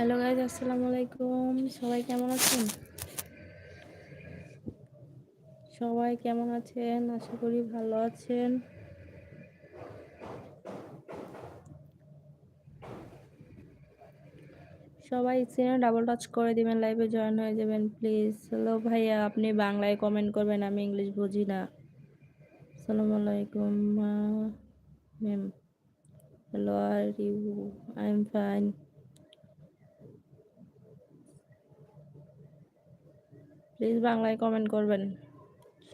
Hello guys আসসালামু আলাইকুম। সবাই কেমন আছেন? সবাই কেমন আছেন? আশা করি ভালো আছেন। সবাই স্ক্রিনে ডাবল টাচ করে দিবেন লাইভে জয়েন হয়ে যাবেন প্লিজ হ্যালো ভাইয়া, আপনি বাংলায় কমেন্ট করবেন, আমি ইংলিশ বুঝি না। আসসালামু আলাইকুম ma'am hello are you I am fine please বাংলায় কমেন্ট করবেন।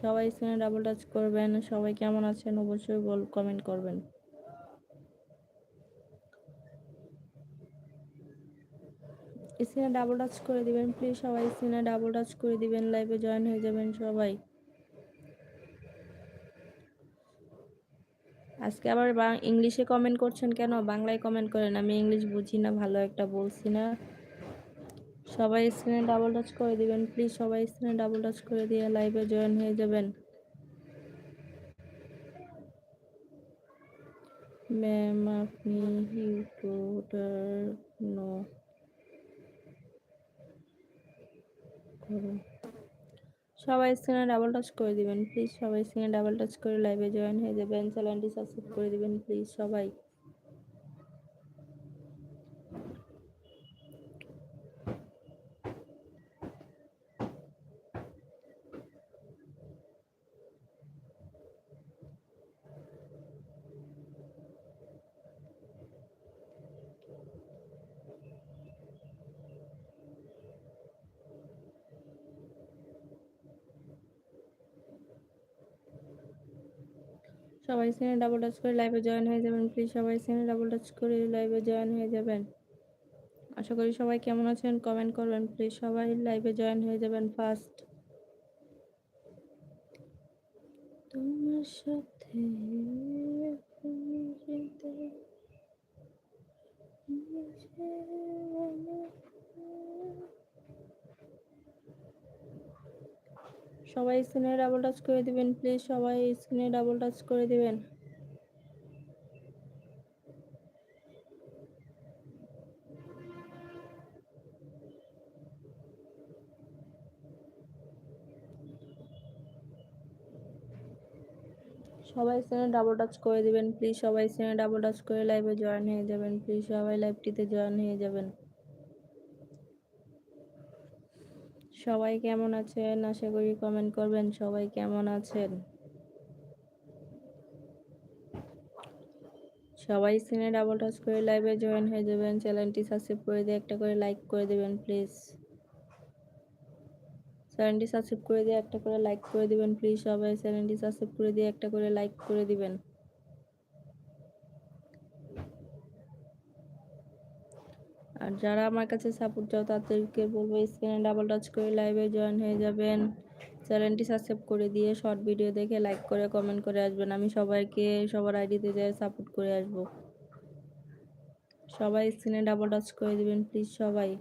সবাই স্ক্রিনে ডাবল টাচ করবেন। সবাই কেমন আছেন অবশ্যই বল কমেন্ট করবেন। স্ক্রিনে ডাবল টাচ করে দিবেন প্লিজ সবাই স্ক্রিনে ডাবল টাচ করে দিবেন লাইভে জয়েন হয়ে যাবেন সবাই। আজকে আবার ইংলিশে কমেন্ট করছেন কেন? বাংলায় কমেন্ট করেন, আমি ইংলিশ বুঝি না, ভালো একটা বলছি না। সবাই স্ক্রিনে ডাবল টাচ করে দিবেন। প্লিজ সবাই স্ক্রিনে ডাবল টাচ করে দিয়ে লাইভে জয়েন হয়ে যাবেন। ম্যাম আপনি ইউটিউবার নো সবাই স্ক্রিনে ডাবল টাচ করে দিবেন। প্লিজ সবাই স্ক্রিনে ডাবল টাচ করে লাইভে জয়েন হয়ে যাবেন। চ্যানেলটি সাবস্ক্রাইব করে দিবেন। প্লিজ সবাই। সবাই সিনে ডাবল টাচ করে লাইভে জয়েন হয়ে যাবেন। প্লিজ সবাই সিনে ডাবল টাচ করে লাইভে জয়েন হয়ে যাবেন। আশা করি সবাই কেমন আছেন কমেন্ট করবেন। প্লিজ সবাই লাইভে জয়েন হয়ে যাবেন ফার্স্ট তোমার সাথে সবাই স্ক্রিনে ডাবল টাচ করে দিবেন প্লিজ সবাই স্ক্রিনে ডাবল টাচ করে দিবেন। সবাই স্ক্রিনে ডাবল টাচ করে দিবেন প্লিজ সবাই স্ক্রিনে ডাবল টাচ করে লাইভে জয়েন হয়ে যাবেন প্লিজ সবাই লাইভটিতে জয়েন হয়ে যাবেন। সবাই কেমন আছেন? আশা করি কমেন্ট করবেন। সবাই কেমন আছেন? সবাই স্ক্রিনে ডাবল টাচ করে লাইভে জয়েন হয়ে যাবেন। চ্যানেলটি সাবস্ক্রাইব করে দিয়ে একটা করে লাইক করে দেবেন প্লিজ চ্যানেলটি সাবস্ক্রাইব করে দিয়ে একটা করে লাইক করে দিবেন প্লিজ সবাই চ্যানেলটি সাবস্ক্রাইব করে দিয়ে একটা করে লাইক করে দিবেন। আর যারা আমার কাছে সাপোর্ট চাও, তাদেরকে বলব স্ক্রিনে ডাবল টাচ করে লাইভে জয়েন হয়ে যাবেন। চ্যানেলটি সাবস্ক্রাইব করে দিয়ে শর্ট ভিডিও দেখে লাইক করে কমেন্ট করে আসবেন। আমি সবাইকে সবার আইডিতে যাই সাপোর্ট করে আসব। সবাই স্ক্রিনে ডাবল টাচ করে দিবেন প্লিজ সবাই।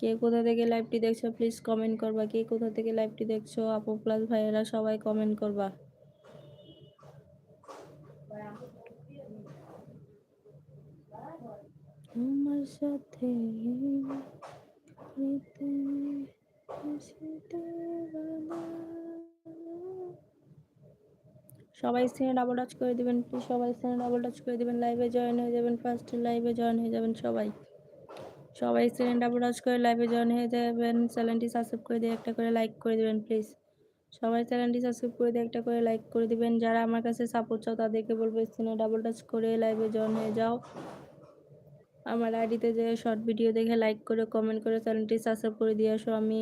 কে কোথা থেকে লাইভটি দেখছ প্লিজ কমেন্ট করবা। কে কোথা থেকে লাইভটি দেখছ, আপু প্লাস ভাইয়েরা সবাই কমেন্ট করবা তোমার সাথে সবাই স্ক্রিনে ডাবল টাচ করে দিবেন প্লিজ সবাই স্ক্রিনে ডাবল টাচ করে দিবেন লাইভে জয়েন হয়ে যাবেন ফার্স্ট লাইভে জয়েন হয়ে যাবেন সবাই। সবাই স্ক্রিনে ডাবল টাচ করে লাইভে জয়েন হয়ে যাবেন, চ্যানেলটি সাবস্ক্রাইব করে দিয়ে একটা করে লাইক করে দিবেন প্লিজ সবাই চ্যানেলটি সাবস্ক্রাইব করে দিয়ে একটা করে লাইক করে দিবেন, যারা আমার কাছে সাপোর্ট চাও তাদেরকে বলব স্ক্রিনে ডাবল টাচ করে লাইভে জয়েন হয়ে যাও। আমার আইডিতে যে শর্ট ভিডিও দেখে লাইক করে কমেন্ট করে চ্যানেলটি সাবস্ক্রাইব করে দিয়ে আসো। আমি